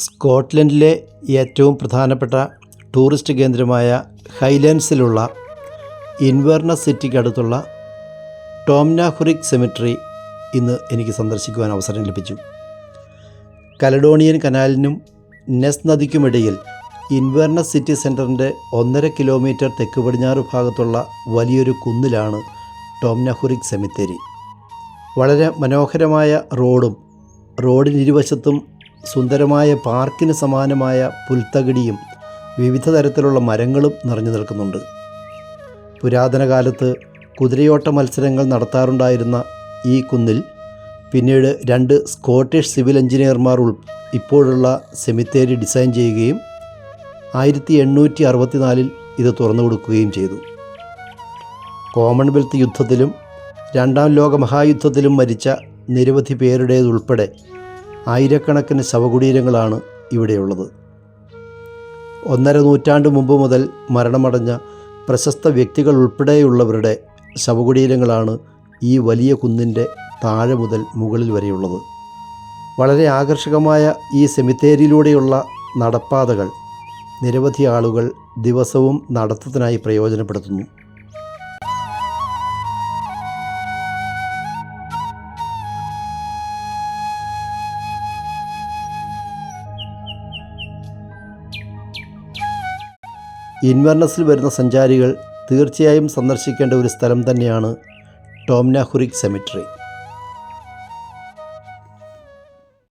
സ്കോട്ട്ലൻഡിലെ ഏറ്റവും പ്രധാനപ്പെട്ട ടൂറിസ്റ്റ് കേന്ദ്രമായ ഹൈലാൻഡ്സിലുള്ള ഇൻവെർണസ് സിറ്റിക്കടുത്തുള്ള ടോംനാഹുറിക് സെമിട്രി ഇന്ന് എനിക്ക് സന്ദർശിക്കുവാൻ അവസരം ലഭിച്ചു. കലഡോണിയൻ കനാലിനും നെസ് നദിക്കുമിടയിൽ ഇൻവെർണസ് സിറ്റി സെന്ററിന്റെ ഒന്നര കിലോമീറ്റർ തെക്ക് പടിഞ്ഞാറ് ഭാഗത്തുള്ള വലിയൊരു കുന്നിലാണ് ടോംനാഹുറിക് സെമിത്തേരി. വളരെ മനോഹരമായ റോഡും റോഡിനിരുവശത്തും സുന്ദരമായ പാർക്കിന് സമാനമായ പുൽത്തകിടിയും വിവിധ തരത്തിലുള്ള മരങ്ങളും നിറഞ്ഞു നിൽക്കുന്നുണ്ട്. പുരാതന കാലത്ത് കുതിരയോട്ട മത്സരങ്ങൾ നടത്താറുണ്ടായിരുന്ന ഈ കുന്നിൽ പിന്നീട് രണ്ട് സ്കോട്ടിഷ് സിവിൽ എഞ്ചിനീയർമാർ ഉൾ ഇപ്പോഴുള്ള സെമിത്തേരി ഡിസൈൻ ചെയ്യുകയും ആയിരത്തി എണ്ണൂറ്റി അറുപത്തിനാലിൽ ഇത് തുറന്നു കൊടുക്കുകയും ചെയ്തു. കോമൺവെൽത്ത് യുദ്ധത്തിലും രണ്ടാം ലോക മഹായുദ്ധത്തിലും മരിച്ച നിരവധി പേരുടേതുൾപ്പെടെ ആയിരക്കണക്കിന് ശവകുടീരങ്ങളാണ് ഇവിടെയുള്ളത്. ഒന്നര നൂറ്റാണ്ട് മുമ്പ് മുതൽ മരണമടഞ്ഞ പ്രശസ്ത വ്യക്തികൾ ഉൾപ്പെടെയുള്ളവരുടെ ശവകുടീരങ്ങളാണ് ഈ വലിയ കുന്നിന്റെ താഴെ മുതൽ മുകളിൽ വരെയുള്ളത്. വളരെ ആകർഷകമായ ഈ സെമിത്തേരിയിലൂടെയുള്ള നടപ്പാതകൾ നിരവധി ആളുകൾ ദിവസവും നടത്തത്തിനായി പ്രയോജനപ്പെടുത്തുന്നു. ഇൻവർണസിൽ വരുന്ന സഞ്ചാരികൾ തീർച്ചയായും സന്ദർശിക്കേണ്ട ഒരു സ്ഥലം തന്നെയാണ് ടോംനാഹുറിക് സെമിട്രി